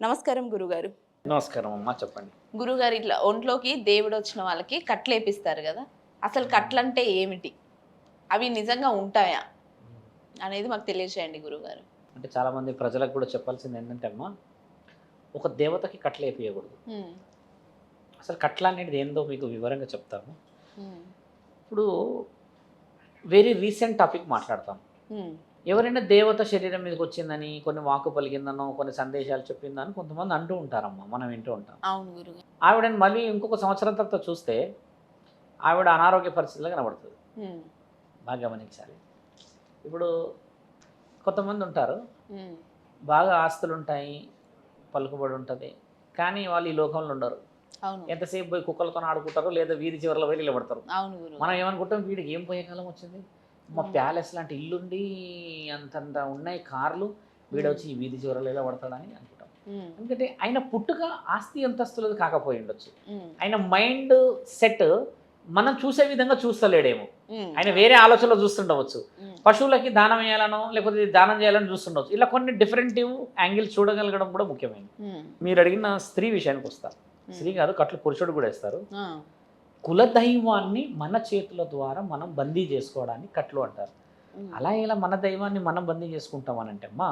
నమస్కారం గురుగారు. నమస్కారం అమ్మా చెప్పండి. గురుగారు ఇట్లా ఒంట్లోకి దేవుడు వచ్చిన వాళ్ళకి కట్లేపిస్తారు కదా అసలు కట్లంటే ఏమిటి? అవి నిజంగా ఉంటాయా? అనేది మాకు తెలియజేయండి గురుగారు. అంటే చాలామంది ప్రజలకు కూడా చెప్పాల్సింది ఏంటంటే అమ్మా ఒక దేవతకి కట్ల వేయకూడదు అసలు కట్ల అనేది ఏందో మీకు వివరంగా చెప్తాము ఇప్పుడు వెరీ రీసెంట్ టాపిక్ మాట్లాడతాం. ఎవరైనా దేవత శరీరం మీదకి వచ్చిందని కొన్ని వాకు పలికిందనో కొన్ని సందేశాలు చెప్పిందని కొంతమంది అంటూ ఉంటారమ్మా మనం వింటూ ఉంటాం. అవును గురుగారు ఆవిడని మళ్ళీ ఇంకొక సంవత్సరం తర్వాత చూస్తే ఆవిడ అనారోగ్య పరిస్థితుల్లో కనబడుతుంది. బాగా గమనించాలి. ఇప్పుడు కొంతమంది ఉంటారు బాగా ఆస్తులు ఉంటాయి పలుకుబడి ఉంటుంది కానీ వాళ్ళు ఈ లోకంలో ఉండరు. అవును. ఎంతసేపు పోయి కుక్కలతో ఆడుకుంటారు లేదా వీధి చివరిలో పోయి నిలబడతారు. మనం ఏమనుకుంటాం వీడికి ఏం పోయే కాలం వచ్చింది? మా. ప్యాలెస్ లాంటి ఇల్లుండి అంతంత ఉన్నాయి కార్లు. వీడు వచ్చి ఈ వీధి చివరలో నిలబడతాడని అనుకుంటాం. ఉమ్, ఎందుకంటే ఆయన పుట్టుక ఆస్తి అంతస్తులది కాకపోయి ఉండొచ్చు ఆయన మైండ్ సెట్ మనం చూసే విధంగా చూస్తలేడేమో. ఆయన వేరే ఆలోచనలో చూస్తుండవచ్చు. పశువులకి దానం వేయాలనో లేకపోతే దానం చేయాలని చూస్తుండవచ్చు. ఇలా కొన్ని డిఫరెంటివ్ యాంగిల్స్ చూడగలగడం కూడా ముఖ్యమైనది. మీరు అడిగిన స్త్రీ విషయానికి వస్తారు స్త్రీ కాదు కట్లు పురుషుడు కూడా ఇస్తారు ఆ, కులదైవాన్ని మన చేతుల ద్వారా మనం బందీ చేసుకోవడాన్ని కట్లు అంటారు. అలా ఇలా మన దైవాన్ని మనం బందీ చేసుకుంటామనంటే అమ్మా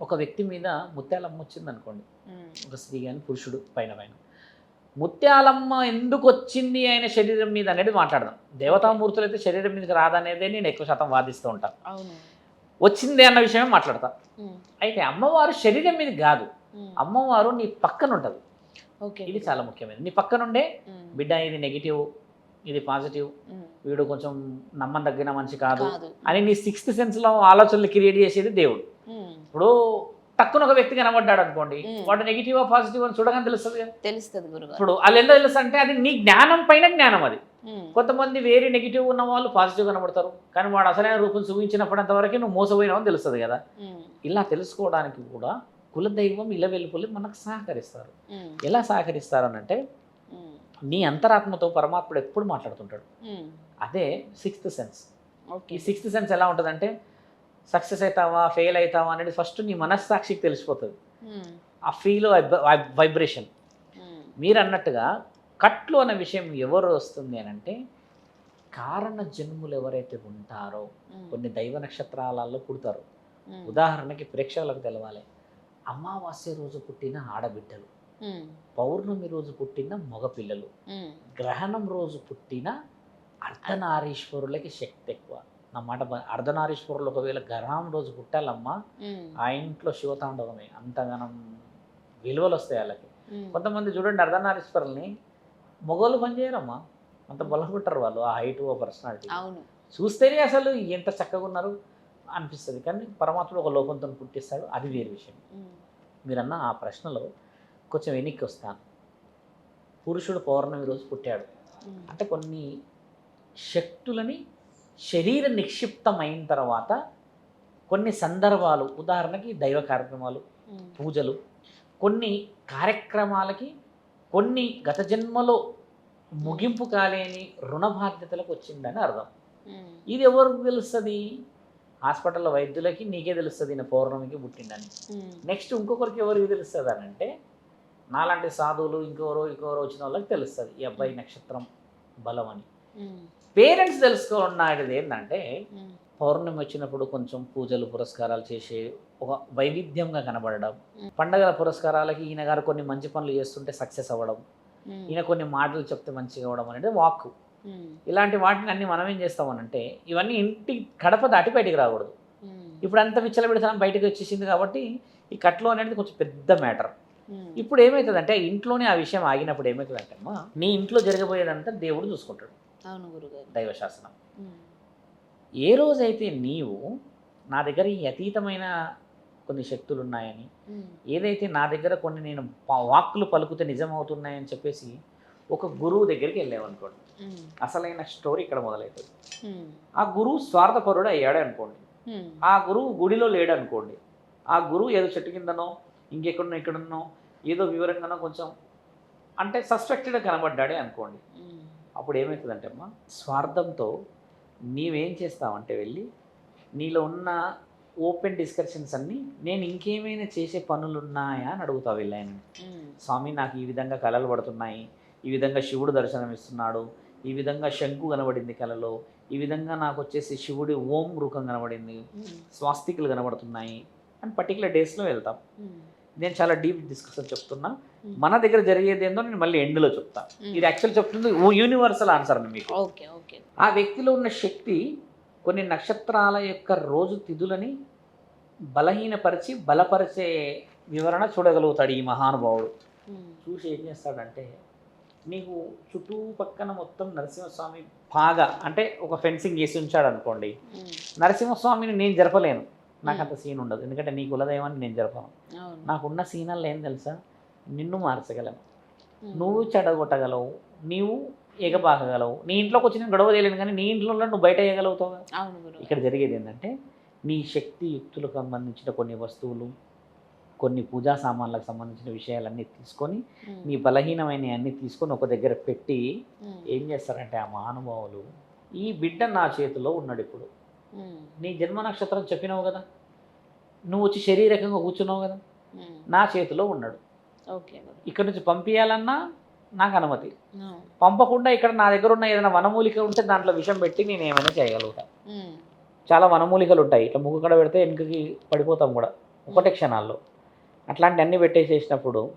ఒక వ్యక్తి మీద ముత్యాలమ్మ వచ్చింది అనుకోండి ఒక స్త్రీ కానీ పురుషుడు పైన పైన. ముత్యాలమ్మ ఎందుకు వచ్చింది ఆయన శరీరం మీద అనేది మాట్లాడదాం. దేవతామూర్తులు అయితే శరీరం మీదకి రాదనేదే నేను ఎక్కువ శాతం వాదిస్తూ ఉంటాను వచ్చింది అన్న విషయమే మాట్లాడతా. ఉమ్, అయితే అమ్మవారు శరీరం మీద కాదు. అమ్మవారు నీ పక్కన ఉంటుంది ఇది చాలా ముఖ్యమైనది. నీ పక్కనుండే బిడ్డ ఇది నెగిటివ్ ఇది పాజిటివ్ వీడు కొంచెం నమ్మదగిన మనిషి కాదు అని నీ సిక్స్త్ సెన్స్లో ఆలోచనలు క్రియేట్ చేసేది దేవుడు. ఇప్పుడు టక్కున ఒక వ్యక్తి కనబడ్డాడు అనుకోండి. వాడు నెగిటివ్ పాజిటివ్ అని చూడగానే తెలుస్తుంది కదా. తెలుస్తుంది ఇప్పుడు వాళ్ళు ఎందుకు తెలుసు అంటే అది నీ జ్ఞానం పైన జ్ఞానం అది. కొంతమంది వేరే నెగిటివ్ ఉన్న వాళ్ళు పాజిటివ్ కనబడతారు కానీ వాడు అసలైన రూపం చూపించినప్పటింత వరకు నువ్వు మోసపోయినావని తెలుస్తుంది కదా. ఇలా తెలుసుకోవడానికి కూడా కులదైవం ఇలా వెలుపులు మనకు సహకరిస్తారు. ఎలా సహకరిస్తారు అని అంటే నీ అంతరాత్మతో పరమాత్ముడు ఎప్పుడు మాట్లాడుతుంటాడు. అదే సిక్స్త్ సెన్స్. ఓకే. ఈ సిక్స్త్ సెన్స్ ఎలా ఉంటుందంటే సక్సెస్ అవుతావా ఫెయిల్ అవుతావా అనేది ఫస్ట్ నీ మనస్సాక్షికి తెలిసిపోతుంది. ఆ ఫీల్ వైబ్రేషన్. మీరు అన్నట్టుగా కట్లు అనే విషయం ఎవరు వస్తుంది అని అంటే కారణ జన్ములు ఎవరైతే ఉంటారో కొన్ని దైవ నక్షత్రాలలో పుడతారు. ఉదాహరణకి ప్రేక్షకులకు తెలవాలి. అమావాస్య రోజు పుట్టిన ఆడబిడ్డలు. పౌర్ణమి రోజు పుట్టిన మగపిల్లలు. గ్రహణం రోజు పుట్టిన అర్ధనారీశ్వరులకి శక్తి ఎక్కువ. నా మాట అర్ధనారీశ్వరులు ఒకవేళ గ్రహణం రోజు పుట్టాలమ్మా ఆ ఇంట్లో శివతాండవమే. అంతగానం విలువలు వస్తాయి వాళ్ళకి కొంతమంది చూడండి అర్ధనారీశ్వరుల్ని మొగోళ్ళు పనిచేయరమ్మా అంత బలపడతారు వాళ్ళు ఆ హైట్ ఆ పర్సనాలిటీ. అవును. చూస్తేనే అసలు ఎంత చక్కగా ఉన్నారు. అనిపిస్తుంది. కానీ పరమాత్ముడు ఒక లోకంతో పుట్టిస్తాడు. అది వేరే విషయం. మీరన్న ఆ ప్రశ్నలో కొంచెం వెనక్కి వస్తాను పురుషుడు పౌర్ణమి రోజు పుట్టాడు. అంటే కొన్ని శక్తులని శరీర నిక్షిప్తమైన తర్వాత కొన్ని సందర్భాలు ఉదాహరణకి దైవ కార్యక్రమాలు పూజలు కొన్ని కార్యక్రమాలకి కొన్ని గత జన్మలో ముగింపు కాలేని రుణ బాధ్యతలకు వచ్చిందని అర్థం. ఇది ఎవరికి తెలుస్తుంది? హాస్పిటల్లో వైద్యులకి నీకే తెలుస్తుంది ఈయన పౌర్ణమికి పుట్టిండని. నెక్స్ట్ ఇంకొకరికి ఎవరికి తెలుస్తుంది అని అంటే నాలాంటి సాధువులు ఇంకెవరో ఇంకెవరో వచ్చిన వాళ్ళకి తెలుస్తుంది ఈ అబ్బాయి నక్షత్రం బలం అని. పేరెంట్స్ తెలుసుకోవడం ఏంటంటే పౌర్ణమి వచ్చినప్పుడు కొంచెం పూజలు పురస్కారాలు చేసే ఒక వైవిధ్యంగా కనబడడం. పండగల పురస్కారాలకి ఈయన గారు కొన్ని మంచి పనులు చేస్తుంటే సక్సెస్ అవ్వడం. ఈయన కొన్ని మాటలు చెప్తే మంచిగా అవ్వడం అనేది వాక్ ఇలాంటి వాటిని అన్ని మనం ఏం చేస్తామనంటే ఇవన్నీ ఇంటి గడప దాటి బయటికి రాకూడదు. ఉమ్, ఇప్పుడు అంత విచ్చలబెడతనం బయటకు వచ్చేసింది కాబట్టి ఈ కట్లో అనేది కొంచెం పెద్ద మ్యాటర్. ఉమ్, ఇప్పుడు ఏమవుతుందంటే ఇంట్లోనే ఆ విషయం ఆగినప్పుడు ఏమవుతుందంటే అమ్మా నీ ఇంట్లో జరగబోయేదంతా దేవుడు చూసుకుంటాడు. దైవశాసనం. ఏ రోజైతే నీవు నా దగ్గర ఈ అతీతమైన కొన్ని శక్తులు ఉన్నాయని ఏదైతే నా దగ్గర కొన్ని నేను వాక్కులు పలుకుతే నిజమవుతున్నాయని చెప్పేసి ఒక గురువు దగ్గరికి వెళ్ళామనుకోండి. అసలైన స్టోరీ ఇక్కడ మొదలవుతుంది ఆ గురువు స్వార్థపరుడు అయ్యాడు అనుకోండి. ఆ గురువు గుడిలో లేడు అనుకోండి ఆ గురువు ఏదో చెట్టు కిందనో ఇంకెక్కడనో ఇక్కడనో ఏదో వివరంగానో కొంచెం అంటే సస్పెక్టెడ్ కనబడ్డాడే అనుకోండి. అప్పుడు ఏమవుతుందంటే అమ్మా స్వార్థంతో నీవేం చేస్తావంటే వెళ్ళి నీలో ఉన్న ఓపెన్ డిస్కషన్స్ అన్నీ నేను ఇంకేమైనా చేసే పనులు ఉన్నాయా అని అడుగుతా వీళ్ళని ఉమ్, స్వామి నాకు ఈ విధంగా కళలు పడుతున్నాయి. ఈ విధంగా శివుడు దర్శనం ఇస్తున్నాడు ఈ విధంగా శంకు కనబడింది కళలో ఈ విధంగా నాకు వచ్చేసి శివుడి ఓం రూపం కనబడింది. ఉమ్, స్వాస్తికులు కనబడుతున్నాయి. అని పర్టికులర్ డేస్లో వెళ్తాం. ఉమ్, నేను చాలా డీప్ డిస్కషన్ చెప్తున్నా. Hmm. మన దగ్గర జరిగేది ఏందో నేను మళ్ళీ ఎండ్లో చెప్తా. Hmm. ఇది యాక్చువల్ చెప్తుంది యూనివర్సల్ ఆన్సర్ అండి మీకు. ఓకే ఓకే ఆ వ్యక్తిలో ఉన్న శక్తి కొన్ని నక్షత్రాల యొక్క రోజు తిథులని బలహీనపరిచి బలపరిచే వివరణ చూడగలుగుతాడు ఈ మహానుభావుడు. చూసి ఏం చేస్తాడంటే నీకు చుట్టూ పక్కన మొత్తం నరసింహస్వామి బాగా అంటే ఒక ఫెన్సింగ్ వేసి ఉంచాడు అనుకోండి నరసింహస్వామిని నేను జరపలేను. నాకు అంత సీన్ ఉండదు. ఎందుకంటే నీ కులదైవాన్ని నేను జరపను. నాకున్న సీనల్లో ఏం తెలుసా? నిన్ను మార్చగలను. నువ్వు చెడగొట్టగలవు. నీవు ఎగబాకగలవు నీ ఇంట్లోకి వచ్చి నేను గొడవ చేయలేను కానీ నీ ఇంట్లో నువ్వు బయట వేయగలుగుతావు? ఇక్కడ జరిగేది ఏంటంటే నీ శక్తి యుక్తులకు సంబంధించిన కొన్ని వస్తువులు కొన్ని పూజా సామాన్లకు సంబంధించిన విషయాలన్నీ తీసుకొని నీ బలహీనమైన అన్నీ తీసుకొని ఒక దగ్గర పెట్టి ఏం చేస్తారంటే ఆ మహానుభావులు ఈ బిడ్డ నా చేతిలో ఉన్నాడు ఇప్పుడు. నీ జన్మ నక్షత్రం చెప్పినావు కదా? నువ్వు వచ్చి శరీరకంగా కూర్చున్నావు కదా? నా చేతిలో ఉన్నాడు. ఇక్కడ నుంచి పంపించాలన్నా నాకు అనుమతి. పంపకుండా ఇక్కడ నా దగ్గర ఉన్న ఏదైనా వనమూలిక ఉంటే దాంట్లో విషం పెట్టి నేను ఏమైనా చేయగలుగుతాను ఉమ్, చాలా వనమూలికలు ఉంటాయి. ఇట్లా ముక్కు కడ పెడితే వెనుకకి పడిపోతాం కూడా ఒకటే క్షణాల్లో. అట్లాంటి అన్నీ పెట్టేసేసినప్పుడు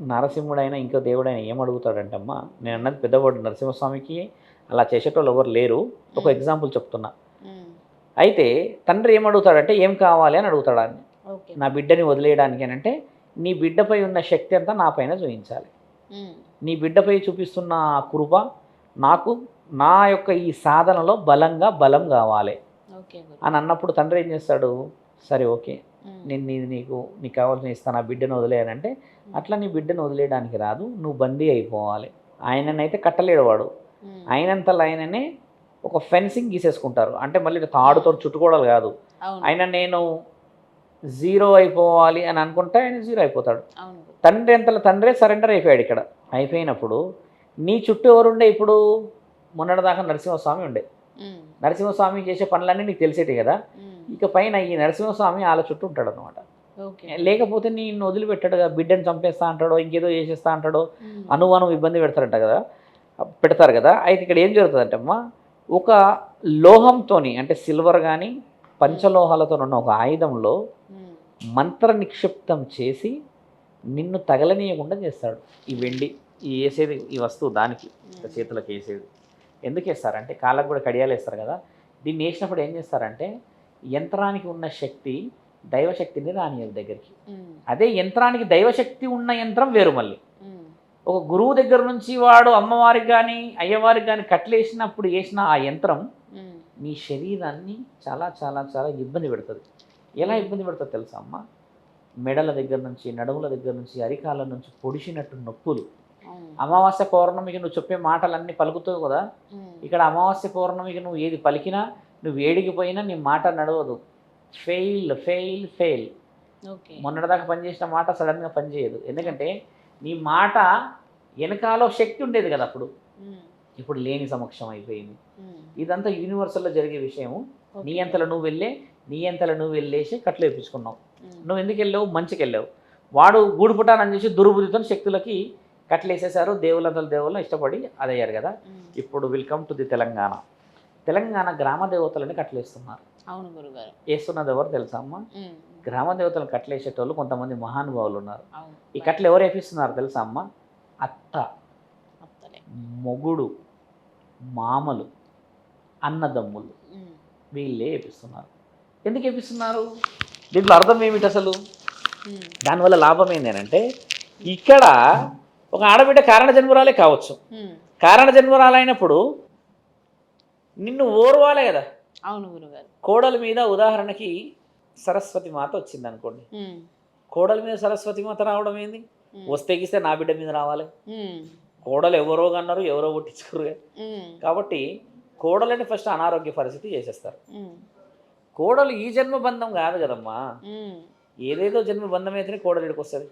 నరసింహుడైనా ఇంకో దేవుడైనా ఏం అడుగుతాడంటమ్మా? నేను అన్నది పెద్దవాడు నరసింహస్వామికి అలా చేసేటోళ్ళు ఎవరు లేరు. ఒక. ఎగ్జాంపుల్ చెప్తున్నా. అయితే తండ్రి ఏం అడుగుతాడంటే ఏం కావాలి? అని అడుగుతాడు ఓకే. నా బిడ్డని వదిలేయడానికి అని అంటే నీ బిడ్డపై ఉన్న శక్తి అంతా నా పైన చూపించాలి. నీ బిడ్డపై చూపిస్తున్న కృప నాకు నా యొక్క ఈ సాధనలో బలంగా బలం కావాలి. అని అన్నప్పుడు తండ్రి ఏం చేస్తాడు? సరే ఓకే. నేను నీది నీకు నీకు కావాల్సిన ఇస్తాను ఆ బిడ్డను వదిలేయనంటే అట్లా నీ బిడ్డను వదిలేయడానికి రాదు నువ్వు బందీ అయిపోవాలి. ఆయననైతే కట్టలేడు వాడు. ఆయనంతలో ఆయననే ఒక ఫెన్సింగ్ గీసేసుకుంటారు. అంటే మళ్ళీ తాడుతో చుట్టుకోవడాలు కాదు. ఆయన నేను జీరో అయిపోవాలి అని అనుకుంటే ఆయన జీరో అయిపోతాడు. తండ్రి అంతలో తండ్రే సరెండర్ అయిపోయాడు ఇక్కడ. అయిపోయినప్పుడు నీ చుట్టూ ఎవరుండే ఇప్పుడు? మొన్నటిదాకా నరసింహస్వామి ఉండే. నరసింహస్వామి చేసే పనులన్నీ నీకు తెలిసేటి కదా? ఇక పైన ఈ నరసింహస్వామి వాళ్ళ చుట్టూ ఉంటాడు అనమాట ఓకే. లేకపోతే నేను వదిలిపెట్టాడుగా బిడ్డను చంపేస్తా అంటాడో ఇంకేదో చేసేస్తా అంటాడో అనుమానం ఇబ్బంది పెడతారంట కదా పెడతారు కదా. అయితే ఇక్కడ ఏం జరుగుతుందంటే అమ్మా ఒక లోహంతోని అంటే సిల్వర్ కానీ పంచలోహాలతో ఉన్న ఒక ఆయుధంలో మంత్ర నిక్షిప్తం చేసి నిన్ను తగలనీయకుండా చేస్తాడు. ఈ వెండి ఈ వేసేది ఈ వస్తువు దానికి చేతులకు వేసేది. ఎందుకు వేస్తారంటే కాళ్ళకు కూడా కడియాలు వేస్తారు కదా. దీన్ని వేసినప్పుడు ఏం చేస్తారంటే యంత్రానికి ఉన్న శక్తి దైవశక్తిని రానియదు దగ్గరికి. అదే యంత్రానికి దైవశక్తి ఉన్న యంత్రం వేరు మళ్ళీ. ఒక గురువు దగ్గర నుంచి వాడు అమ్మవారికి కానీ అయ్యవారికి కానీ కట్లేసినప్పుడు వేసిన ఆ యంత్రం నీ శరీరాన్ని చాలా చాలా చాలా ఇబ్బంది పెడుతుంది. ఎలా ఇబ్బంది పెడుతుంది తెలుసా అమ్మ? మెడల దగ్గర నుంచి నడుముల దగ్గర నుంచి అరికాల నుంచి పొడిచినట్టు నొప్పులు. అమావాస్య పౌర్ణమికి నువ్వు చెప్పే మాటలన్నీ పలుకుతావు కదా? ఇక్కడ అమావాస్య పౌర్ణమికి నువ్వు ఏది పలికినా నువ్వు ఏడికి పోయినా నీ మాట నడవదు. Fail fail fail. మొన్నటిదాకా పనిచేసిన మాట సడన్గా పనిచేయదు ఎందుకంటే నీ మాట వెనకాలో శక్తి ఉండేది కదా అప్పుడు. ఇప్పుడు లేని సమక్షం అయిపోయింది. ఇదంతా యూనివర్సల్లో జరిగే విషయము. నీ అంతలో నువ్వు వెళ్ళే నీ అంతలో నువ్వు వెళ్ళేసి కట్లు వేపించుకున్నావు. నువ్వు ఎందుకు వెళ్ళావు? మంచికి వెళ్ళావు. వాడు గూడుపుటానని చేసి దుర్బుద్ధితో శక్తులకి కట్లు వేసేసారు దేవులంతల దేవుళ్ళు ఇష్టపడి అదయ్యారు కదా. ఇప్పుడు welcome to the Telangana. Telangana గ్రామ దేవతలని కట్లేస్తున్నారు అవును గురుగారు. వేస్తున్నది ఎవరు తెలుసా అమ్మ? గ్రామ దేవతలను కట్లేసేటోళ్ళు కొంతమంది మహానుభావులు ఉన్నారు. ఈ కట్లు ఎవరు వేపిస్తున్నారు తెలుసా అమ్మ? అత్త. మొగుడు మామలు అన్నదమ్ములు. వీళ్ళే వేపిస్తున్నారు. ఎందుకు వేపిస్తున్నారు? దీంట్లో అర్థం ఏమిటి అసలు? దానివల్ల లాభం ఏంటంటే ఇక్కడ ఒక ఆడబిడ్డ కారణ జన్మరాలే కావచ్చు. కారణ జన్మరాలైనప్పుడు నిన్ను ఓర్వాలే కదా. అవును గురుగారు కోడల మీద ఉదాహరణకి సరస్వతి మాత వచ్చింది అనుకోండి. కోడల మీద సరస్వతి మాత రావడం ఏంది? వస్తే గిస్తే నా బిడ్డ మీద రావాలి. కోడలు ఎవరో కన్నారు ఎవరో పుట్టించుకోరు కాబట్టి కోడలని ఫస్ట్ అనారోగ్య పరిస్థితి చేసేస్తారు. కోడలు ఈ జన్మ బంధం కాదు కదమ్మా. ఏదేదో జన్మ బంధం అయితేనే కోడలు ఇక్కడికి వస్తుంది.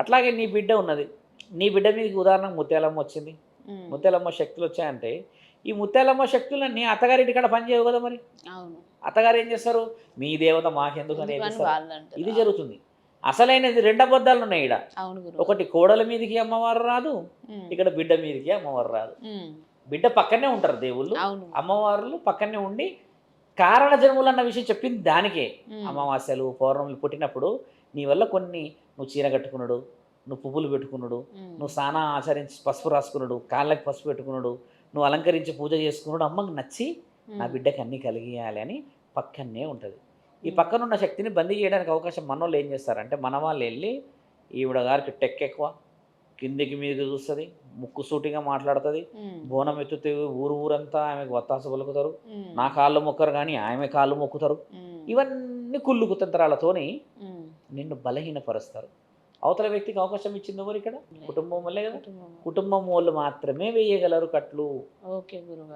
అట్లాగే నీ బిడ్డ ఉన్నది. నీ బిడ్డ మీదకి ఉదాహరణకు ముత్యాలమ్మ వచ్చింది. ముత్యాలమ్మ శక్తులు వచ్చాయంటే ఈ ముత్యాలమ్మ శక్తులన్నీ అత్తగారింటి కాడ పని చేయవు కదా మరి? అవును. అత్తగారు ఏం చేస్తారు? మీ దేవత మాకెందుకు అని. ఇది జరుగుతుంది. అసలైనది రెండు అబద్ధాలు ఉన్నాయి ఇక్కడ ఒకటి కోడల మీదకి అమ్మవారు రాదు ఇక్కడ బిడ్డ మీదకి అమ్మవారు రాదు. బిడ్డ పక్కనే ఉంటారు దేవుళ్ళు. అమ్మవార్లు పక్కనే ఉండి కారణ జన్ములు అన్న విషయం చెప్పింది దానికే. అమావాస్యలు పౌర్ణములు పుట్టినప్పుడు నీ వల్ల కొన్ని నువ్వు చీర కట్టుకున్నాడు నువ్వు పువ్వులు పెట్టుకున్నాడు నువ్వు స్నానం ఆచరించి పసుపు రాసుకున్నాడు కాళ్ళకి పసుపు పెట్టుకున్నాడు నువ్వు అలంకరించి పూజ చేసుకున్నాడు అమ్మకి నచ్చి నా బిడ్డకి అన్నీ కలిగియాలి అని పక్కనే ఉంటుంది. ఈ పక్కనున్న శక్తిని బందీ చేయడానికి అవకాశం మన వాళ్ళు ఏం చేస్తారంటే మన వాళ్ళు వెళ్ళి ఈవిడ గారికి టెక్ ఎక్కువ కిందికి మీదకి చూస్తుంది ముక్కు సూటిగా మాట్లాడుతుంది బోనం ఎత్తుతే ఊరు ఊరంతా ఆమెకు వత్తాసు పలుకుతారు నా కాళ్ళు మొక్కరు కానీ ఆమె కాళ్ళు మొక్కుతారు. ఇవన్నీ కుళ్ళు కుతంత్రాలతోని నిన్ను బలహీనపరుస్తారు. అవతల వ్యక్తికి అవకాశం ఇచ్చింది ఎవరు ఇక్కడ? కుటుంబం వల్లే కదా. కుటుంబం. వాళ్ళు మాత్రమే వేయగలరు కట్లు.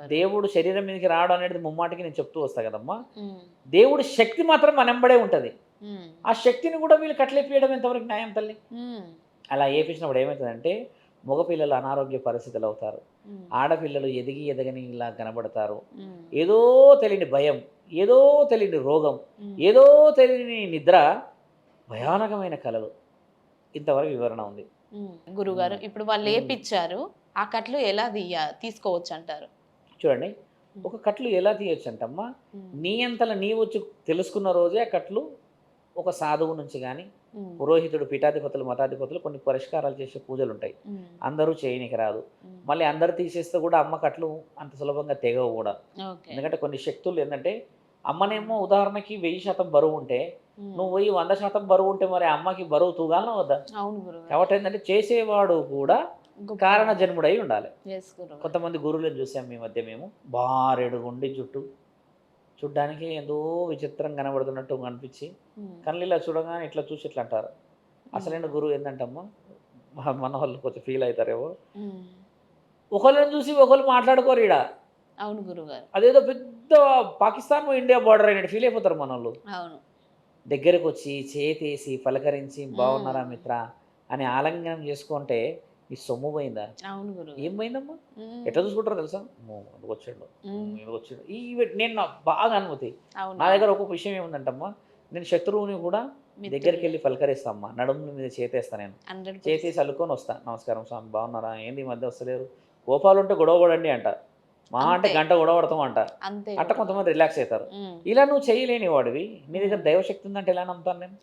దేవుడు శరీరం మీదకి రావడం అనేది ముమ్మాటికి నేను చెప్తూ వస్తా కదమ్మా. దేవుడి శక్తి మాత్రం మనంబడే ఉంటుంది. ఆ శక్తిని కూడా వీళ్ళు కట్లేపియడం ఎంతవరకు న్యాయం తల్లి? అలా ఏపించినప్పుడు ఏమవుతుందంటే మగపిల్లలు అనారోగ్య పరిస్థితులు అవుతారు. ఆడపిల్లలు ఎదిగి ఎదగని ఇలా కనబడతారు. ఏదో తెలియని భయం ఏదో తెలియని రోగం ఏదో తెలియని నిద్ర భయానకమైన కలలు ఇంతవరకు వివరణ ఉంది. గురుగారు ఇప్పుడు వాళ్ళు ఏపిచ్చారు ఆ కట్లు ఎలా తీయ తీసుకోవచ్చు అంటారు చూడండి ఒక కట్లు ఎలా తీయొచ్చు అంటమ్మా నీ అంతల నీ వచ్చి తెలుసుకున్న రోజే ఆ కట్లు ఒక సాధువు నుంచి కానీ పురోహితుడు పీఠాధిపతులు మతాధిపతులు కొన్ని పరిష్కారాలు చేసే పూజలు ఉంటాయి. అందరూ చేయనికి రాదు. మళ్ళీ అందరు తీసేస్తే కూడా అమ్మ కట్లు అంత సులభంగా తెగవు కూడా. ఎందుకంటే కొన్ని శక్తులు ఏంటంటే అమ్మనేమో ఉదాహరణకి వెయ్యి శాతం బరువు ఉంటే నువ్వు పోయి వంద శాతం బరువు ఉంటే మరి అమ్మకి బరువు తూగాలన వద్దా? కాబట్టి ఏంటంటే చేసేవాడు కూడా కారణ జన్ముడై ఉండాలి. కొంతమంది గురువులను చూసాం మీ మధ్య మేము. బారెడు గుండి జుట్టు. చూడ్డానికి ఎంతో విచిత్రం కనబడుతున్నట్టు అనిపించి ఉమ్, కళ్ళు ఇలా చూడగానే ఇట్లా చూసి ఇట్లా అంటారు. అసలైన గురువు ఏంటంటమ్మా మన వాళ్ళు కొంచెం ఫీల్ అవుతారేమో. ఒకళ్ళని చూసి ఒకళ్ళు మాట్లాడుకోరు ఈడ. అవును గురుగారు అదేదో పెద్ద పాకిస్తాన్ ఇండియా బార్డర్ అయినట్టు ఫీల్ అయిపోతారు మన వాళ్ళు అవును. దగ్గరకు వచ్చి చేతేసి పలకరించి బాగున్నారా మిత్ర? అని ఆలింగనం చేసుకుంటే ఈ సొమ్ము పోయిందా? అవును ఏం పోయిందమ్మా? ఎట్లా చూసుకుంటారో తెలుసా? వచ్చాడు. వచ్చాడు. ఈ నేను బాగా అనుమతి నా దగ్గర ఒక్కొక్క విషయం ఏముందంటమ్మా? నేను శత్రువుని కూడా మిత్రులు. దగ్గరికి వెళ్ళి పలకరిస్తామ్మా. నడుము మీద చేతేస్తా నేను. 100% చేతేసి అల్లుకొని వస్తా. నమస్కారం స్వామి. బాగున్నారా ఏంది ఈ మధ్య వస్తలేరు? గోపాలు ఉంటే గొడవ పడండి అంట. మా అంటే. గంట గొడవ పడతాం అంట అట్ట గురుగారు. కొంతమంది రిలాక్స్ అవుతారు. ఇలా నువ్వు చేయలేని వాడివి నీ దగ్గర దైవశక్తి ఉందంటే ఎలా నమ్ముతాను నేను?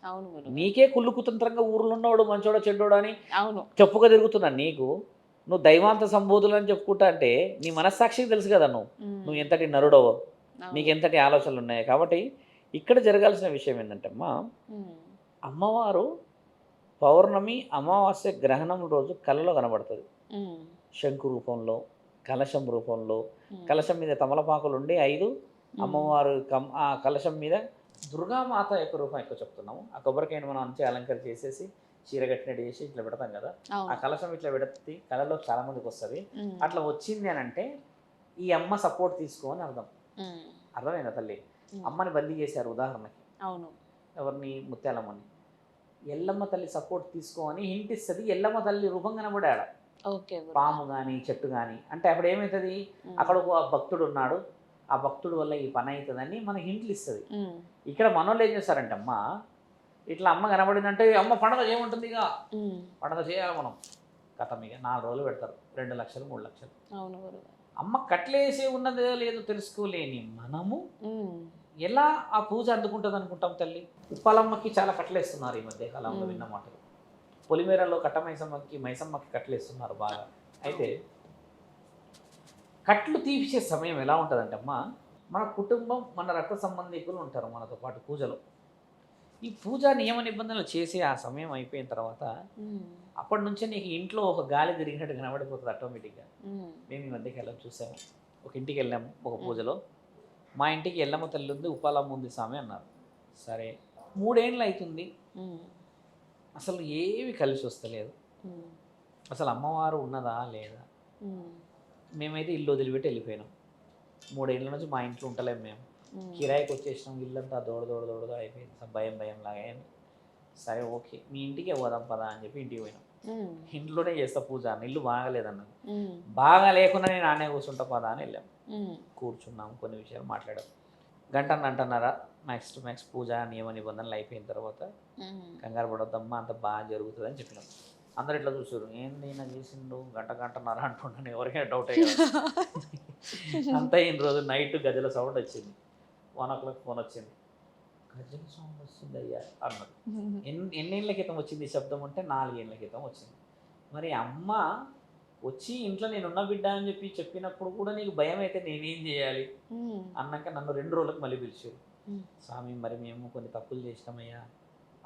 నీకే కుళ్ళు కుతంత్రంగా ఊర్లో ఉన్నవాడు మంచోడో చెడ్డోడు అని అవును. చెప్పుగా తిరుగుతున్నాను నీకు. నువ్వు దైవాంత సంబోధులు అని చెప్పుకుంటా అంటే నీ మనస్సాక్షికి తెలుసు కదా నువ్వు. నువ్వు ఎంతటి నరుడవో. నీకు ఎంతటి ఆలోచనలు ఉన్నాయి. కాబట్టి ఇక్కడ జరగాల్సిన విషయం ఏంటంటే అమ్మా అమ్మవారు పౌర్ణమి అమావాస్య గ్రహణం రోజు కళలో కనబడుతుంది. శంకు రూపంలో కలశం రూపంలో. కలశం మీద తమలపాకులు ఉండి ఐదు అమ్మవారు కం ఆ కలశం మీద దుర్గామాత యొక్క రూపం ఎక్కువ చెప్తున్నాము. ఆ కొబ్బరికాయను మనం అంతే అలంకరణ చేసేసి చీర కట్టినట్టు చేసి ఇట్లా పెడతాం కదా. ఆ కలశం ఇట్లా పెడతి కళలో చాలా మందికి వస్తుంది. అట్లా వచ్చింది అని అంటే ఈ అమ్మ సపోర్ట్ తీసుకో అని అర్థం. అర్థమైందా తల్లి? అమ్మని బందీ చేశారు ఉదాహరణకి. అవును. ఎవరిని? ముత్యాలమ్మని. ఎల్లమ్మ తల్లి సపోర్ట్ తీసుకో అని హింట్ ఇస్తుంది. ఎల్లమ్మ తల్లి రూపం కనబడాడ పాము కానీ చెట్టు కానీ అంటే అప్పుడు ఏమవుతుంది అక్కడ ఒక భక్తుడు ఉన్నాడు. ఆ భక్తుడు వల్ల ఈ పని అవుతుందని మనకి హింట్లు ఇస్తుంది. ఇక్కడ మనోళ్ళు ఏం చేస్తారంటే అమ్మ ఇట్లా అమ్మ కనబడిందంటే అమ్మ పండగ ఏముంటుంది ఇక పండగ చేయాలి మనం. కథం ఇక నాలుగు రోజులు పెడతారు. రెండు లక్షలు మూడు లక్షలు. అమ్మ కట్లేసి ఉన్నదో లేదో తెలుసుకోలేని మనము ఎలా ఆ పూజ అందుకుంటుంది అనుకుంటాం తల్లి? ఉప్పాలమ్మకి చాలా కట్టలేస్తున్నారు ఈ మధ్య కాలంలో. విన్న మాటలు పొలిమేరలో కట్ట మైసమ్మకి మైసమ్మకి కట్టలేస్తున్నారు బాగా. అయితే కట్లు తీపిసే సమయం ఎలా ఉంటుందంటే అమ్మా మన కుటుంబం మన రక్త సంబంధికులు ఉంటారు మనతో పాటు పూజలో. ఈ పూజ నియమ నిబంధనలు చేసి ఆ సమయం అయిపోయిన తర్వాత అప్పటి నుంచే నీకు ఇంట్లో ఒక గాలి తిరిగినట్టు కనబడిపోతుంది ఆటోమేటిక్గా. మేము. ఈ మధ్యకి వెళ్ళాం చూసాము ఒక ఇంటికి వెళ్ళాము ఒక పూజలో. మా ఇంటికి ఎల్లమ్మ తల్లి ఉంది ఉపాలమ్మ ఉంది స్వామి అన్నారు. సరే. మూడేళ్ళు అవుతుంది అసలు ఏవి కలిసి వస్తలేదు. అసలు అమ్మవారు ఉన్నదా లేదా? మేమైతే ఇల్లు వదిలిపెట్టి వెళ్ళిపోయినాం. మూడేళ్ళ నుంచి మా ఇంట్లో ఉంటలేము మేము. కిరాయికి వచ్చేసినాం ఇల్లంతా దోడ దోడ దోడదో అయిపోయింది. భయం భయం లాగా సరే ఓకే మీ ఇంటికే పోదాం పదా అని చెప్పి ఇంటికి పోయినాం. ఇంట్లోనే చేస్తా పూజ ఇల్లు బాగాలేదన్నది బాగా లేకుండా నేను ఆనే కూర్చుంటా పదా అని వెళ్ళాం. కూర్చున్నాం కొన్ని విషయాలు మాట్లాడాం. గంట అంటున్నారా మ్యాక్స్ టు మ్యాక్స్ పూజ నియమ నిబంధనలు అయిపోయిన తర్వాత కంగారు పడొద్దమ్మా అంత బాగా జరుగుతుంది అని చెప్పినాం. అందరు ఇట్లా చూసారు ఏంది ఈయన చేసిండు? గంట గంటన్నర అంటున్నాను ఎవరికైనా డౌట్ అయ్యారు అంతా అయిన రోజు నైట్ గజల సౌండ్ వచ్చింది. వన్ ఓ క్లాక్ ఫోన్ వచ్చింది. గజల సౌండ్ వస్తుంది అయ్యా అన్నాడు. ఎన్ని ఎన్నేళ్ళ క్రితం వచ్చింది శబ్దం అంటే నాలుగేళ్ళ క్రితం వచ్చింది. మరి అమ్మ వచ్చి ఇంట్లో నేను ఉన్న బిడ్డ అని చెప్పి చెప్పినప్పుడు కూడా నీకు భయం అయితే నేనేం చేయాలి? అన్నాక నన్ను రెండు రోజులకు మళ్ళీ పిలిచారు. స్వామి మరి మేము కొన్ని తప్పులు చేసినామయ్యా.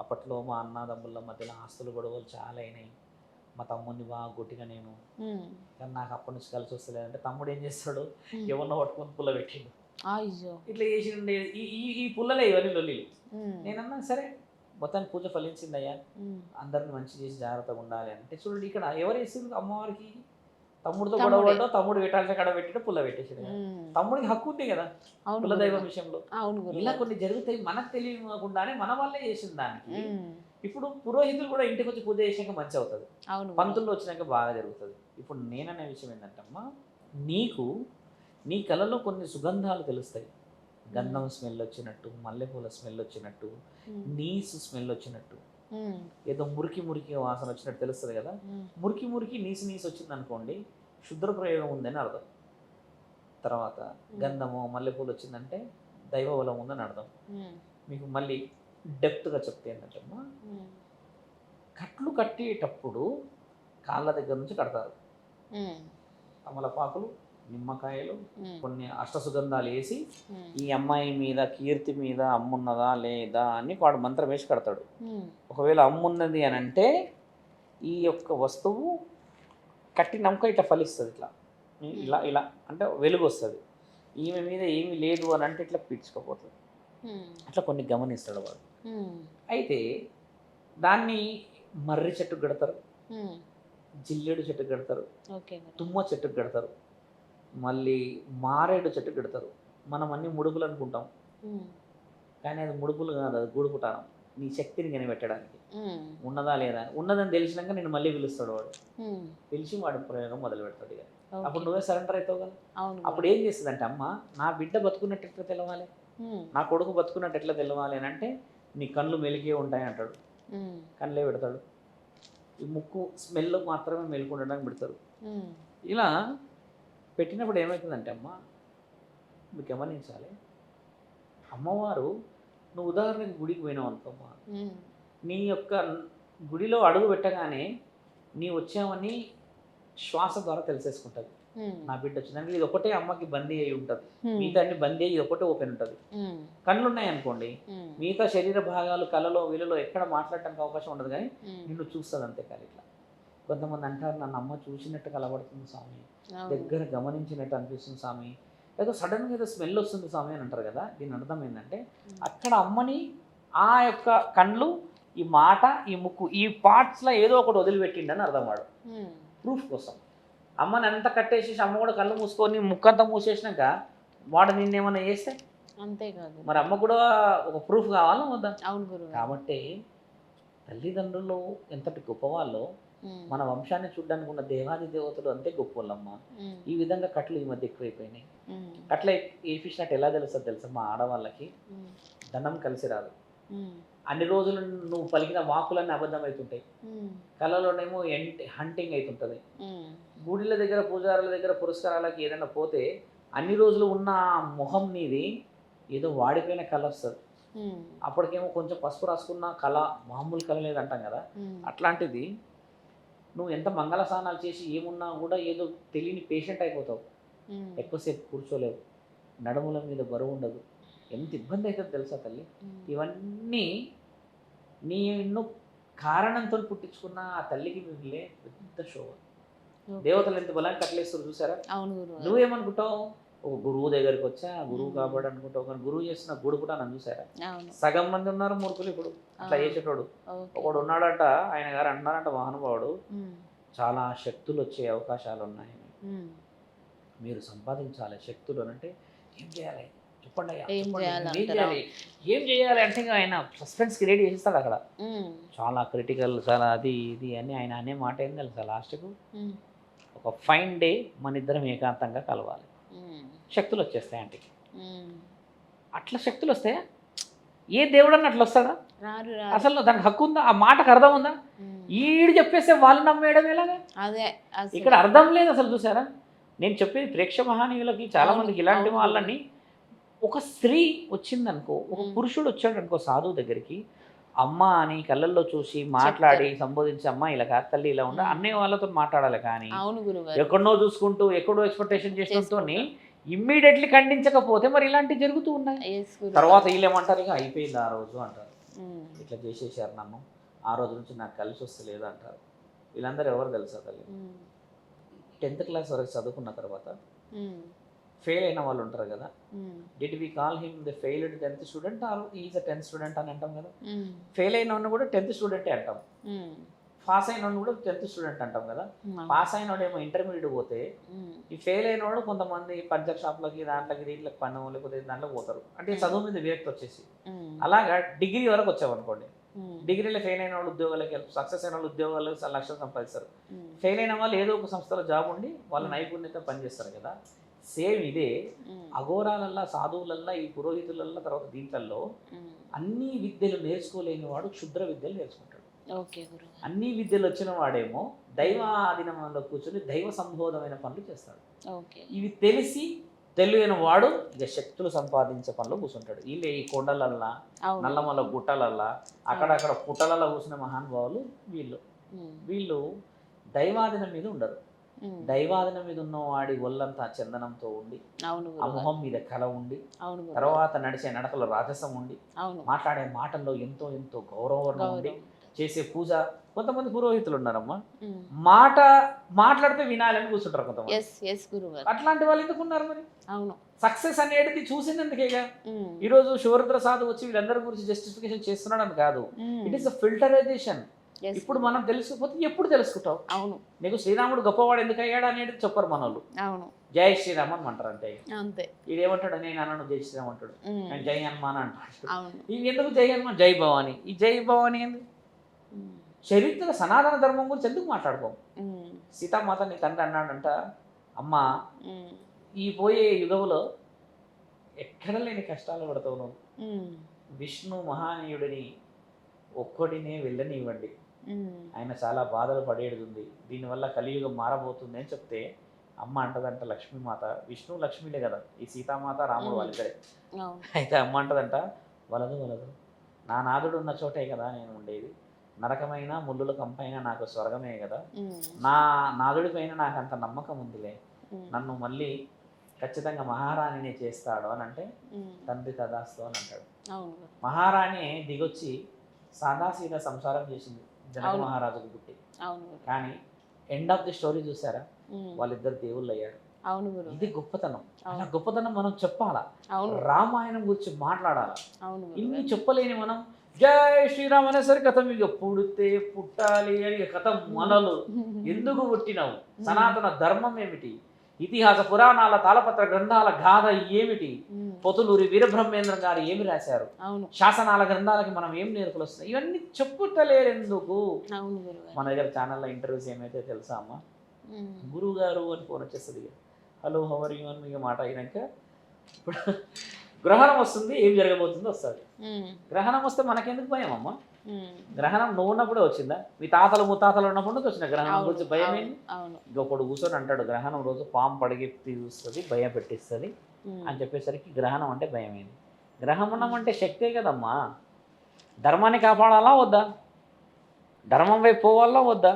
అప్పట్లో మా అన్నదమ్ముల మధ్యలో ఆస్తులు గొడవలు చాలా అయినాయి. మా తమ్ముడిని బాగా కొట్టిన నేను కానీ నాకు అప్పటి నుంచి కలిసి వస్తలేదంటే తమ్ముడు ఏం చేస్తాడు. ఎవరినో పట్టుకొని పుల్ల పెట్టిండు. ఇట్లా చేసి ఈ ఈ ఈ పుల్లలే ఇవన్నీ లొల్లిలు. నేనన్నా సరే మొత్తానికి పూజ ఫలించిందయ్యా. అందరిని మంచి చేసి జాగ్రత్తగా ఉండాలి అంటే చూడండి ఇక్కడ ఎవరు వేసింది అమ్మవారికి తమ్ముడితో తమ్ముడే. గొడవ పడ్డా తమ్ముడు పెట్టాల్సిన కడ పెట్టిన పుల్ల. ఉమ్. తమ్ముడికి హక్కు ఉంది కదా కుల దైవం. విషయంలో. ఇలా కొన్ని జరుగుతాయి మనకు తెలియకుండానే మన వాళ్ళే చేసిన దానికి ఇప్పుడు పురోహితులు కూడా ఇంటికి వచ్చి పూజ చేసాక మంచి అవుతుంది అవును గురువు. పంతులు వచ్చినాక బాగా జరుగుతుంది ఇప్పుడు నేననే విషయం ఏంటంటమ్మా నీకు నీ కళలో కొన్ని సుగంధాలు తెలుస్తాయి గంధం స్మెల్ వచ్చినట్టు మల్లెపూల స్మెల్ వచ్చినట్టు నీసు స్మెల్ వచ్చినట్టు ఏదో మురికి మురికి వాసన వచ్చినట్టు తెలుస్తుంది కదా? మురికి మురికి నీసు నీసు వచ్చింది అనుకోండి శుద్ర ప్రయోగం ఉందని అర్థం. తర్వాత గంధము మల్లెపూలు వచ్చిందంటే దైవ బలం ఉందని అర్థం. మీకు మళ్ళీ డెప్త్గా చెప్తే ఏంటంటమ్మా కట్లు కట్టేటప్పుడు కాళ్ళ దగ్గర నుంచి కడతారు. తమలపాకులు నిమ్మకాయలు కొన్ని అష్టసుగంధాలు వేసి ఈ అమ్మాయి మీద కీర్తి మీద అమ్మున్నదా లేదా అని వాడు మంత్రం వేసి కడతాడు ఒకవేళ అమ్మున్నది అని అంటే ఈ యొక్క వస్తువు కట్టినాక ఇట్లా ఫలిస్తుంది ఇట్లా. ఇలా ఇలా అంటే వెలుగు వస్తుంది. ఈమె మీద ఏమీ లేదు అని అంటే ఇట్లా పీడ్చుకోపోతుంది. అట్లా కొన్ని గమనిస్తాడు వాడు. అయితే దాన్ని మర్రి చెట్టుకు కడతారు జిల్లేడు చెట్టుకు కడతారు. తుమ్మ చెట్టుకు కడతారు. మళ్ళీ మారేడు చెట్టుకు కడతారు. మనం అన్ని ముడుపులు అనుకుంటాం. కానీ అది ముడుపులు కాదు అది గూడుపుటానం నీ శక్తిని కనిపెట్టడానికి ఉన్నదా లేదా? ఉన్నదని తెలిసినాక నేను మళ్ళీ పిలుస్తాడు వాడు. పిలిచి వాడు ప్రయోగం మొదలు పెడతాడు ఇక. అప్పుడు నువ్వే సరెండర్ అవుతావు కదా? అప్పుడు ఏం చేస్తుందంటే అమ్మ నా బిడ్డ బతుకున్నట్టు ఎట్లా తెలవాలి? నా కొడుకు బతుకున్నట్టు ఎట్లా తెలవాలి అని అంటే నీ కళ్ళు మెలికే ఉంటాయి అంటాడు. కళ్ళే పెడతాడు. ఈ ముక్కు స్మెల్ మాత్రమే మెలుకుండడానికి పెడతారు. ఇలా పెట్టినప్పుడు ఏమవుతుందంటే అమ్మ మీరు గమనించాలి. అమ్మవారు నువ్వు ఉదాహరణకి గుడికి పోయినావు అనుకోమ్మా. నీ యొక్క గుడిలో అడుగు పెట్టగానే నీ వచ్చామని శ్వాస ద్వారా తెలిసేసుకుంటుంది. నా బిడ్డ వచ్చిందంటే ఇది ఒకటే అమ్మకి బందీ అయి ఉంటుంది. మిగతా అన్ని బందీ అయ్యి ఇది ఒకటే ఓపెన్ ఉంటుంది. కళ్ళు ఉన్నాయి అనుకోండి. మిగతా శరీర భాగాలు కళలో వీళ్ళలో ఎక్కడ మాట్లాడటానికి అవకాశం ఉండదు కానీ నిన్ను చూస్తుంది అంతే కాదు ఇట్లా. కొంతమంది అంటారు నన్ను అమ్మ చూసినట్టు కలబడుతుంది స్వామి. దగ్గర గమనించినట్టు అనిపిస్తుంది స్వామి. ఏదో సడన్గా ఏదో స్మెల్ వస్తుంది స్వామి అని అంటారు కదా దీని అర్థం ఏంటంటే అక్కడ అమ్మని ఆ యొక్క కండ్లు ఈ మాట ఈ ముక్కు ఈ పార్ట్స్లో ఏదో ఒకటి వదిలిపెట్టిండని అర్థం వాడు. ప్రూఫ్ కోసం. అమ్మని అంతా కట్టేసేసి అమ్మ కూడా కళ్ళు మూసుకొని ముక్కంతా మూసేసినాక వాడు నిన్నేమన్నా చేస్తే? అంతేకాదు మరి అమ్మ కూడా ఒక ప్రూఫ్ కావాలా వద్దా? అవును గురువు కాబట్టి తల్లిదండ్రులు ఎంతటి గొప్పవాళ్ళో మన వంశాన్ని చూడడానికి ఉన్న దేవాది దేవతలు అంతే గొప్పవాళ్ళమ్మ. ఈ విధంగా కట్లు ఈ మధ్య ఎక్కువైపోయినాయి. కట్ల వేపించినట్టు ఎలా తెలుస్తుంది తెలుసా? మా ఆడవాళ్ళకి ధనం కలిసి రాదు. అన్ని రోజులు నువ్వు పలికిన వాకులన్నీ అబద్ధం అవుతుంటాయి కళలోనేమో ఎంట్ హంటింగ్ అవుతుంటుంది గుడిల దగ్గర పూజారుల దగ్గర పురస్కారాలకి ఏదైనా పోతే అన్ని రోజులు ఉన్న మొహం నీది ఏదో వాడిపోయిన కళ వస్తుంది. అప్పటికేమో కొంచెం పసుపు రాసుకున్న కళ మామూలు కళ లేదంటాం కదా? అట్లాంటిది నువ్వు ఎంత మంగళ స్నానాలు చేసి ఏమున్నా కూడా ఏదో తెలియని పేషెంట్ అయిపోతావు. ఎక్కువసేపు కూర్చోలేవు. నడుముల మీద బరువు ఉండదు. ఎంత ఇబ్బంది అవుతుందో తెలుసా తల్లి? ఇవన్నీ నీ ఎన్నో కారణంతో పుట్టించుకున్న ఆ తల్లికి మిగిలే పెద్ద షో ఓకే. దేవతలు ఎంత బలాన్ని కట్టలేస్తారు చూసారా? నువ్వేమనుకుంటావు? ఒక గురువు దగ్గరికి వచ్చా గురువు. కాబట్టి అనుకుంటావు కానీ గురువు చేసిన గుడు కూడా నన్ను చూసారా సగం మంది ఉన్నారు మూర్ఖులు ఇప్పుడు. అట్లా. చేసేటోడు. ఒకడు ఉన్నాడట ఆయన గారు అన్నారంట మహానుభావుడు చాలా శక్తులు వచ్చే అవకాశాలు ఉన్నాయి. మీరు సంపాదించాలి శక్తులు అంటే ఏం చేయాలి? చెప్పండి ఏం చేయాలి ఏం? చేయాలి? అంటే ఆయన సస్పెన్స్ క్రియేట్ చేస్తాడు అక్కడ. చాలా క్రిటికల్ చాలా అది ఇది అని ఆయన అనే మాట ఏం తెలుసా లాస్ట్కు ఒక ఫైన్ డే మన ఇద్దరం ఏకాంతంగా కలవాలి. శక్తులు వచ్చేస్తాయి ఆంటీకి. అట్లా శక్తులు వస్తాయా ఏ దేవుడు అన్న అట్లా వస్తాడా అసలు దానికి హక్కు ఉందా ఆ మాటకు అర్థం ఉందా. ఈడు చెప్పేస్తే వాళ్ళు నమ్మేయడం ఎలాగా అదే. ఇక్కడ అర్థం లేదు అసలు చూసారా నేను చెప్పేది ప్రేక్ష మహానీయులకి చాలా మందికి ఇలాంటి. వాళ్ళని ఒక స్త్రీ వచ్చిందనుకో ఒక. పురుషుడు వచ్చాడు అనుకో సాధువు దగ్గరికి అమ్మ అని కళ్ళల్లో చూసి మాట్లాడి సంబోధించి అమ్మ ఇలా కాదు తల్లి ఇలా ఉండ. అన్నయ్య వాళ్ళతో మాట్లాడాలి కానీ ఎక్కడనో చూసుకుంటూ ఎక్కడో ఎక్స్పెక్టేషన్ చేసుకుంటూ. ఇమ్మీడియట్లీ ఖండించకపోతే మరి ఇలాంటివి జరుగుతూ ఉన్నాయి. తర్వాత వీళ్ళు ఏమంటారు? ఇక అయిపోయింది ఆ రోజు అంటారు. ఉమ్, ఇట్లా చేసేసారు నన్ను. ఆ రోజు నుంచి నాకు కలిసి వస్తలేదు అంటారు. వీళ్ళందరూ ఎవరు తెలుసా తల్లి? ఉమ్, టెన్త్ క్లాస్ వరకు చదువుకున్న తర్వాత ఉమ్, ఫెయిల్ అయిన వాళ్ళు ఉంటారు కదా? Did we call him the failed tenth student or is a tenth student అని అంటాం కదా? ఫెయిల్ అయిన కూడా టెన్త్ స్టూడెంటే అంటాం. పాస్ అయిన కూడా టెన్త్ స్టూడెంట్ అంటాం కదా. పాస్ అయిన వాడు ఏమో ఇంటర్మీడియట్ పోతే ఈ ఫెయిల్ అయిన వాడు కొంతమంది పంచర్ షాప్లకి దాంట్లోకి దీంట్లోకి పన్ను లేకపోతే దాంట్లో పోతారు. అంటే. చదువు మీద విరక్తి వచ్చేసి. అలాగా డిగ్రీ వరకు వచ్చామనుకోండి డిగ్రీలో ఫెయిల్ అయిన వాళ్ళు ఉద్యోగాలకి సక్సెస్ అయిన వాళ్ళు ఉద్యోగాలు లక్షలు సంపాదిస్తారు. ఫెయిల్ అయిన వాళ్ళు ఏదో ఒక సంస్థలో జాబ్ ఉండి వాళ్ళ నైపుణ్యత పనిచేస్తారు కదా. సేమ్ ఇదే అఘోరాలల్లా సాధువులల్లా ఈ పురోహితులల్లా తర్వాత దీంట్లలో. అన్ని విద్యలు నేర్చుకోలేని వాడు క్షుద్ర విద్యలు నేర్చుకుంటాడు. అన్ని విద్యలు వచ్చిన వాడేమో దైవాధీనంలో కూర్చొని దైవ సంబోధమైన పనులు చేస్తాడు. ఇవి తెలిసి తెలియని వాడు ఇక శక్తులు సంపాదించే పనులు కూర్చుంటాడు. వీళ్ళే ఈ కొండలల్లా నల్లమల్ల గుట్టలల్లా అక్కడక్కడ పుట్టలలో కూర్చున్న మహానుభావులు వీళ్ళు. వీళ్ళు దైవాధీనం మీద ఉండరు. దైవాధీనం మీద ఉన్నవాడి ఒళ్ళంతా చందనంతో ఉండి అవును ఆ మొహం మీద కల ఉండి తర్వాత నడిచే నడకలో రాజసం ఉండి అవును. మాట్లాడే మాటల్లో ఎంతో ఎంతో గౌరవం ఉండి చేసే పూజ కొంతమంది పురోహితులు ఉన్నారమ్మా. మాట మాట్లాడితే వినాలని కూర్చుంటారు కొంతమంది. అట్లాంటి వాళ్ళు ఎందుకు ఉన్నారు మరి? అవును. సక్సెస్ అనేది చూసినందుకేగా ఉమ్, ఈరోజు శివరుద్ర సాధు వచ్చి వీళ్ళందరి గురించి జస్టిఫికేషన్ చేస్తున్నాడు అని కాదు ఇట్ ఈస్ అ ఫిల్టరైజేషన్ ఇప్పుడు మనం తెలుసుకోకపోతే ఎప్పుడు తెలుసుకుంటావు? అవును. నీకు శ్రీరాముడు గొప్పవాడు ఎందుకు అయ్యాడు అనేది చెప్పరు మన వాళ్ళు అవును. జై శ్రీరామ్ అని అంటారు అంటే అంతే. ఈడేమంటాడు నేను అనను జై శ్రీరామ్ అంటాడు జై హనుమాన్ అంటాడు. ఈ ఎందుకు జై హనుమాన్? జై భవాని. ఈ జై భవాని ఉమ్, చరిత్ర సనాతన ధర్మం గురించి ఎందుకు మాట్లాడుకోం సీతామాత నీ తండ్రి అన్నాడంట అమ్మ ఈ పోయే యుగంలో ఎక్కడ లేని కష్టాలు పడతావు నువ్వు? విష్ణు మహానీయుడిని ఒక్కడినే వెళ్ళనివ్వండి. ఆయన చాలా బాధలు పడేది ఉంది దీనివల్ల కలియుగం మారబోతుంది అని చెప్తే అమ్మ అంటదంట లక్ష్మీమాత. విష్ణు లక్ష్మీలే కదా. ఈ సీతామాత రాముడు. వాళ్ళిద్దరే. అయితే అమ్మ అంటదంట వలదు వలదు. నా నాదుడు ఉన్న చోటే కదా నేను ఉండేది. నరకమైన ముళ్ళుల కంపైన నాకు స్వర్గమే కదా. నా నాదుడి పైన నాకు అంత నమ్మకం ఉందిలే. నన్ను మళ్ళీ ఖచ్చితంగా మహారాణిని చేస్తాడు అని అంటే తండ్రి తదాస్తు అని అంటాడు. మహారాణి దిగొచ్చి సాదాసీదా సంసారం చేసింది జనక. మహారాజుకు పుట్టి. కానీ ఎండ్ ఆఫ్ ది స్టోరీ చూసారా? వాళ్ళిద్దరు దేవుళ్ళు అయ్యారు. అవును గురు. ఇది గొప్పతనం. అలా గొప్పతనం మనం చెప్పాలా? అవును. రామాయణం గురించి మాట్లాడాలా? అవును ఇన్ని. చెప్పలేని మనం జై శ్రీరామ్ అనేసరి కథం ఇక పుడితే పుట్టాలి అని కథ మనలు. ఎందుకు పుట్టినావు? సనాతన ధర్మం ఏమిటి? ఇతిహాస పురాణాల తాళపత్ర గ్రంథాల గాథ ఏమిటి? పొతులూరి వీరబ్రహ్మేంద్ర గారు ఏమి రాశారు? శాసనాల గ్రంథాలకి మనం ఏం నేర్పులు వస్తున్నాయి ఇవన్నీ అవును గురుగారు మన దగ్గర ఛానల్లో ఇంటర్వ్యూస్ ఏమైతే తెలుసా అమ్మ? గురువు గారు అని ఫోన్ వచ్చేస్తుంది హలో హవర్ యూ అని ఇక మాట అయినాక ఇప్పుడు గ్రహణం వస్తుంది ఏం జరగబోతుందో వస్తుంది. గ్రహణం వస్తే మనకెందుకు భయం అమ్మ. గ్రహణం నువ్వు ఉన్నప్పుడే వచ్చిందా? మీ తాతలు ముత్తాతలు ఉన్నప్పుడు వచ్చిన గ్రహణం గురించి భయం ఏంది అవును. ఇంకొకడు కూర్చొని అంటాడు గ్రహణం రోజు పాము పడిగెత్తి చూస్తుంది భయం పెట్టిస్తుంది అని చెప్పేసరికి గ్రహణం అంటే భయం ఏంది? గ్రహణం అంటే శక్తే కదమ్మా. ధర్మాన్ని కాపాడాలా వద్దా? ధర్మం వైపు పోవాలా వద్దా?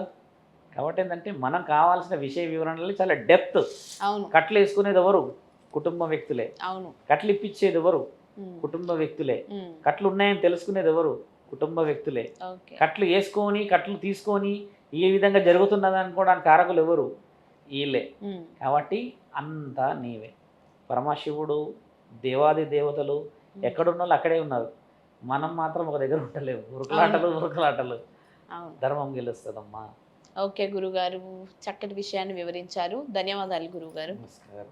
కాబట్టి ఏంటంటే మనం కావాల్సిన విషయ వివరణలు చాలా డెప్త్. కట్లు వేసుకునేది ఎవరు? కుటుంబ వ్యక్తులే. అవును. కట్లు ఇప్పించేది ఎవరు కుటుంబ వ్యక్తులే. కట్లు ఉన్నాయని తెలుసుకునేది ఎవరు కుటుంబ వ్యక్తులే. కట్లు వేసుకొని కట్లు తీసుకొని ఏ విధంగా జరుగుతున్నది అనుకోవడానికి కారకులు ఎవరు వీళ్ళే కాబట్టి అంతా నీవే. పరమశివుడు దేవాది దేవతలు ఎక్కడున్న అక్కడే ఉన్నారు. మనం మాత్రం ఒక దగ్గర ఉండలేము. ఉరుకులాటలు ఉరుకులాటలు. ధర్మం గెలుస్తుందమ్మా. ఓకే గురుగారు చక్కటి విషయాన్ని వివరించారు. ధన్యవాదాలు గురుగారు. నమస్కారం.